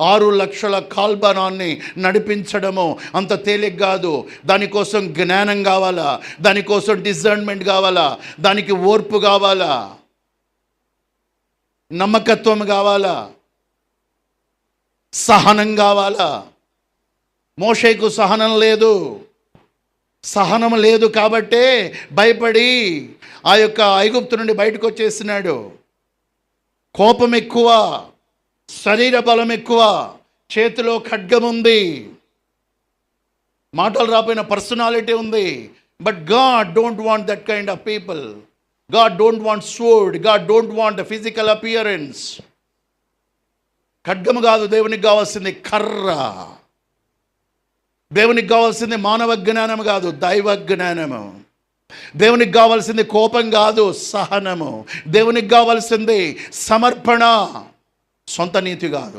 ఆరు లక్షల కాల్బనాన్ని నడిపించడము అంత తేలిక కాదు. దానికోసం జ్ఞానం కావాలా? దానికోసం డిజర్న్మెంట్ కావాలా? దానికి ఓర్పు కావాలా? నమ్మకత్వం కావాలా? సహనం కావాలా? మోషేకు సహనం లేదు. సహనం లేదు కాబట్టే భయపడి ఆ యొక్క ఐగుప్తు నుండి బయటకు వచ్చేసినాడు. కోపం ఎక్కువ. శరీర బలం ఎక్కువ చేతిలో ఖడ్గం ఉంది. మాటలు రాపోయిన పర్సనాలిటీ ఉంది. But God don't want that kind of people God don't want sword God don't want physical appearance ఖడ్గము కాదు దేవునికి కావాల్సింది కర్ర. దేవునికి కావాల్సింది మానవ జ్ఞానం కాదు దైవ జ్ఞానము. దేవునికి కావాల్సింది కోపం కాదు సహనము. దేవునికి కావాల్సింది సమర్పణ. సొంత నీతి కాదు.